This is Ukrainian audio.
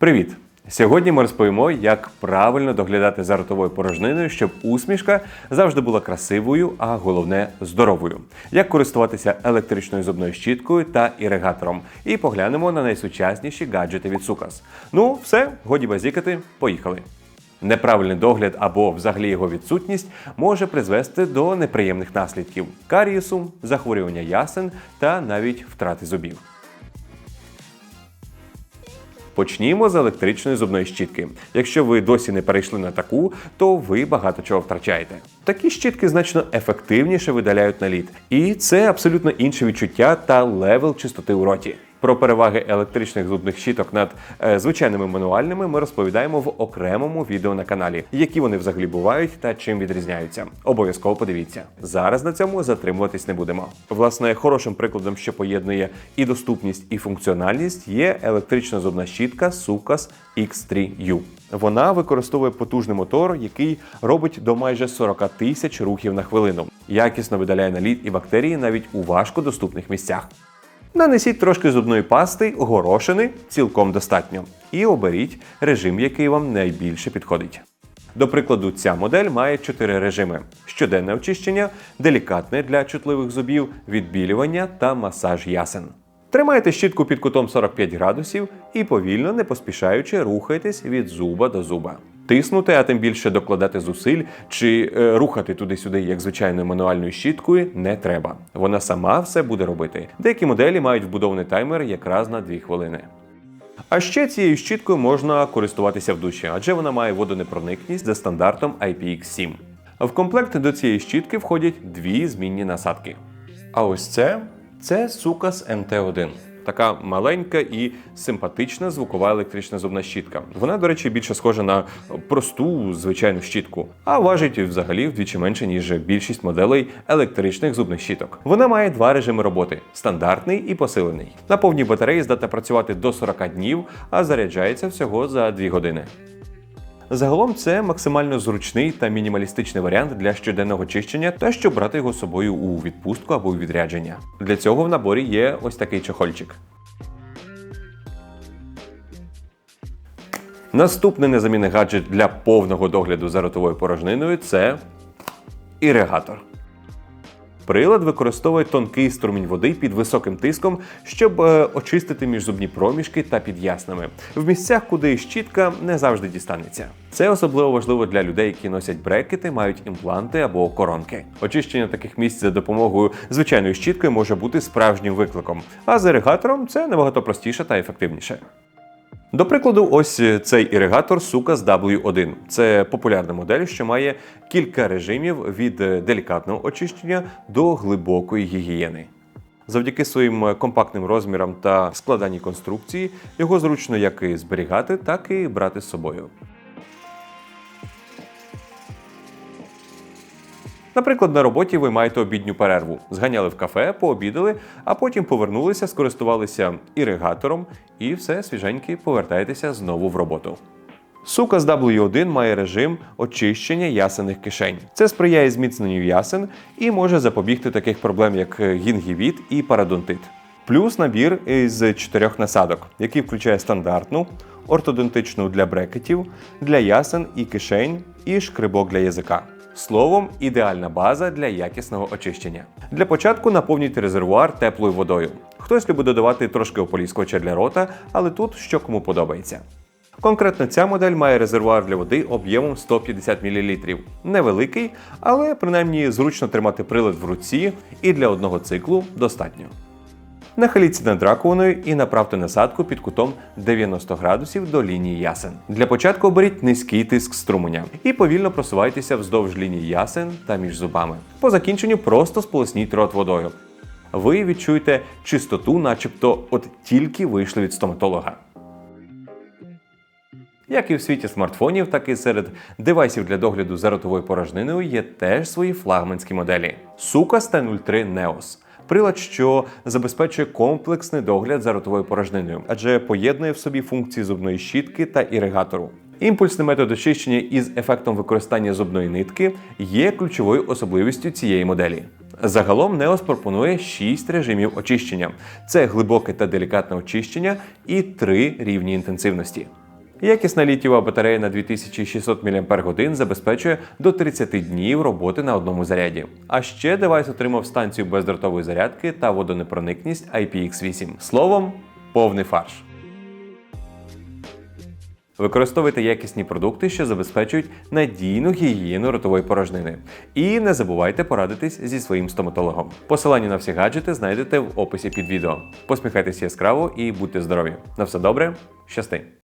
Привіт! Сьогодні ми розповімо, як правильно доглядати за ротовою порожниною, щоб усмішка завжди була красивою, а головне здоровою. Як користуватися електричною зубною щіткою та іригатором. І поглянемо на найсучасніші гаджети від Сукас. Ну, все, годі базікати, поїхали. Неправильний догляд або взагалі його відсутність може призвести до неприємних наслідків карієсу, захворювання ясен та навіть втрати зубів. Почнімо з електричної зубної щітки. Якщо ви досі не перейшли на таку, то ви багато чого втрачаєте. Такі щітки значно ефективніше видаляють наліт, і це абсолютно інше відчуття та левел чистоти у роті. Про переваги електричних зубних щіток над е, звичайними мануальними ми розповідаємо в окремому відео на каналі, які вони взагалі бувають та чим відрізняються. Обов'язково подивіться. Зараз на цьому затримуватись не будемо. Власне, хорошим прикладом, що поєднує і доступність, і функціональність, є електрична зубна щітка Sucas X3U. Вона використовує потужний мотор, який робить до майже 40 тисяч рухів на хвилину. Якісно видаляє наліт і бактерії навіть у важкодоступних місцях. Нанесіть трошки зубної пасти, горошини цілком достатньо. І оберіть режим, який вам найбільше підходить. До прикладу, ця модель має чотири режими: щоденне очищення, делікатне для чутливих зубів, відбілювання та масаж ясен. Тримайте щітку під кутом 45 градусів і повільно, не поспішаючи, рухайтесь від зуба до зуба. Тиснути, а тим більше докладати зусиль чи е, рухати туди-сюди, як звичайною мануальною щіткою, не треба. Вона сама все буде робити. Деякі моделі мають вбудований таймер якраз на 2 хвилини. А ще цією щіткою можна користуватися в душі, адже вона має водонепроникність за стандартом IPX7. В комплект до цієї щітки входять дві змінні насадки. А ось це це Sucas MT1. Така маленька і симпатична звукова електрична зубна щітка. Вона, до речі, більше схожа на просту звичайну щітку, а важить взагалі вдвічі менше, ніж більшість моделей електричних зубних щіток. Вона має два режими роботи: стандартний і посилений. На повній батареї здатна працювати до 40 днів, а заряджається всього за 2 години. Загалом це максимально зручний та мінімалістичний варіант для щоденного чищення та щоб брати його з собою у відпустку або у відрядження. Для цього в наборі є ось такий чохольчик. Наступний незамінний гаджет для повного догляду за ротовою порожниною це іригатор. Прилад використовує тонкий струмінь води під високим тиском, щоб е, очистити міжзубні проміжки та під яснами в місцях, куди щітка не завжди дістанеться. Це особливо важливо для людей, які носять брекети, мають імпланти або коронки. Очищення таких місць за допомогою звичайної щітки може бути справжнім викликом, а з іригатором це набагато простіше та ефективніше. До прикладу, ось цей іригатор сука з W1. Це популярна модель, що має кілька режимів від делікатного очищення до глибокої гігієни. Завдяки своїм компактним розмірам та складаній конструкції його зручно як і зберігати, так і брати з собою. Наприклад, на роботі ви маєте обідню перерву, зганяли в кафе, пообідали, а потім повернулися, скористувалися іригатором і все свіженьки повертаєтеся знову в роботу. Сука з W1 має режим очищення ясених кишень. Це сприяє зміцненню ясен і може запобігти таких проблем, як гінгівіт і парадонтит. Плюс набір із чотирьох насадок, який включає стандартну, ортодонтичну для брекетів, для ясен і кишень, і шкрибок для язика. Словом, ідеальна база для якісного очищення. Для початку наповнюйте резервуар теплою водою. Хтось любить додавати трошки ополіскувача для рота, але тут що кому подобається. Конкретно ця модель має резервуар для води об'ємом 150 мл. Невеликий, але принаймні зручно тримати прилад в руці і для одного циклу достатньо. Нахиліться над раковиною і направте насадку під кутом 90 градусів до лінії ясен. Для початку оберіть низький тиск струменя і повільно просувайтеся вздовж лінії ясен та між зубами. По закінченню просто сполосніть рот водою. Ви відчуєте чистоту, начебто от тільки вийшли від стоматолога. Як і в світі смартфонів, так і серед девайсів для догляду за ротовою порожниною є теж свої флагманські моделі. Sucas T03 Neos прилад, що забезпечує комплексний догляд за ротовою порожниною, адже поєднує в собі функції зубної щітки та іригатору. Імпульсний метод очищення із ефектом використання зубної нитки є ключовою особливістю цієї моделі. Загалом Неос пропонує 6 режимів очищення: це глибоке та делікатне очищення і 3 рівні інтенсивності. Якісна літієва батарея на 2600 мАч забезпечує до 30 днів роботи на одному заряді. А ще девайс отримав станцію бездротової зарядки та водонепроникність IPX8. Словом, повний фарш. Використовуйте якісні продукти, що забезпечують надійну гігієну ротової порожнини. І не забувайте порадитись зі своїм стоматологом. Посилання на всі гаджети знайдете в описі під відео. Посміхайтеся яскраво і будьте здорові. На все добре, щасти!